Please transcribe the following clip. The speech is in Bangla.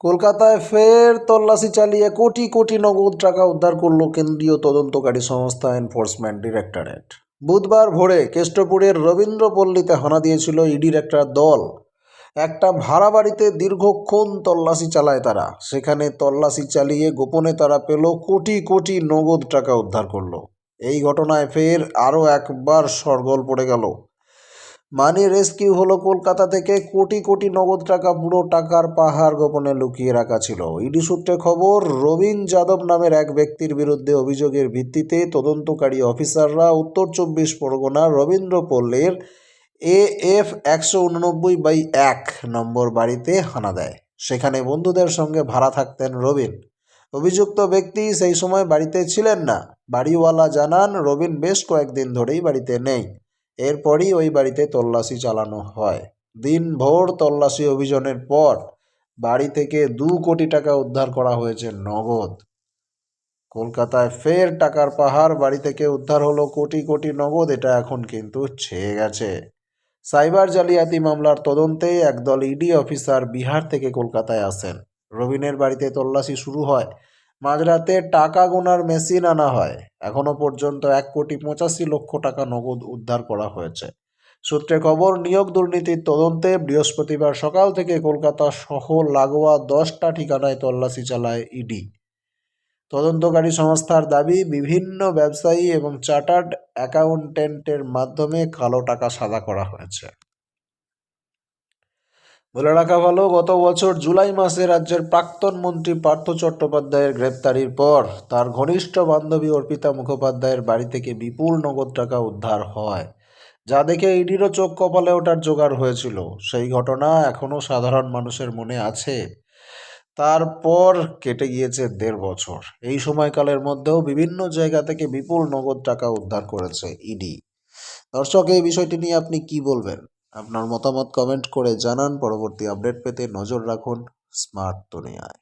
কলকাতায় ফের তল্লাশি চালিয়ে কোটি কোটি নগদ টাকা উদ্ধার করল কেন্দ্রীয় তদন্তকারী সংস্থা এনফোর্সমেন্ট ডিরেক্টরেট। বুধবার ভোরে কেষ্টপুরের রবীন্দ্রপল্লীতে হানা দিয়েছিল ইডির একটা দল। একটা ভাড়া বাড়িতে দীর্ঘক্ষণ তল্লাশি চালায় তারা। সেখানে তল্লাশি চালিয়ে গোপনে তারা পেল কোটি কোটি নগদ টাকা উদ্ধার করল। এই ঘটনায় ফের আরও একবার সরগোল পড়ে গেল। মানি রেস্কিউ হলো কলকাতা থেকে কোটি কোটি নগদ টাকা, পুরো টাকার পাহাড় গোপনে লুকিয়ে রাখা ছিল। ইডি সূত্রে খবর, রবীন যাদব নামের এক ব্যক্তির বিরুদ্ধে অভিযোগের ভিত্তিতে তদন্তকারী অফিসাররা উত্তর চব্বিশ পরগনা রবীন্দ্রপল্লীর এ এফ একশো উননব্বই বাই এক নম্বর বাড়িতে হানা দেয়। সেখানে বন্ধুদের সঙ্গে ভাড়া থাকতেন রবিন। অভিযুক্ত ব্যক্তি সেই সময় বাড়িতে ছিলেন না। বাড়িওয়ালা জানান, রবিন বেশ কয়েকদিন ধরেই বাড়িতে নেই। এরপরই ওই বাড়িতে তল্লাশি চালানো হয়। দিনভর তল্লাশি অভিযানের পর বাড়ি থেকে দু কোটি টাকা উদ্ধার করা হয়েছে নগদ। কলকাতায় ফের টাকার পাহাড়, বাড়ি থেকে উদ্ধার হলো কোটি কোটি নগদ, এটা এখন কিন্তু ছেয়ে গেছে। সাইবার জালিয়াতি মামলার তদন্তে একদল ইডি অফিসার বিহার থেকে কলকাতায় আসেন। রবিনের বাড়িতে তল্লাশি শুরু হয় মাঝরাতে টাকা গোনার মেশিন আনা হয়। এখনও পর্যন্ত এক কোটি পঁচাশি লক্ষ টাকা নগদ উদ্ধার করা হয়েছে। সূত্রে খবর, নিয়োগ দুর্নীতির তদন্তে বৃহস্পতিবার সকাল থেকে কলকাতা সহ লাগোয়া দশটা ঠিকানায় তল্লাশি চালায় ইডি। তদন্তকারী সংস্থার দাবি, বিভিন্ন ব্যবসায়ী এবং চার্টার্ড অ্যাকাউন্টেন্টের মাধ্যমে কালো টাকা সাদা করা হয়েছে। বলে রাখা ভালো, গত বছর জুলাই মাসে রাজ্যের প্রাক্তন মন্ত্রী পার্থ চট্টোপাধ্যায়ের গ্রেপ্তারির পর তার ঘনিষ্ঠ বান্ধবী অর্পিতা মুখোপাধ্যায়ের বাড়ি থেকে বিপুল নগদ টাকা উদ্ধার হয়। যা দেখে ইডিরও চোখ কপালে ওঠার জোগাড় হয়েছিল। সেই ঘটনা এখনও সাধারণ মানুষের মনে আছে। তারপর কেটে গিয়েছে দেড় বছর। এই সময়কালের মধ্যেও বিভিন্ন জায়গা থেকে বিপুল নগদ টাকা উদ্ধার করেছে ইডি। দর্শক, এই বিষয়টি নিয়ে আপনি কি বলবেন? আপনার মতামত কমেন্ট করে জানান। পরবর্তী আপডেট পেতে নজর রাখুন স্মার্ট দুনিয়ায়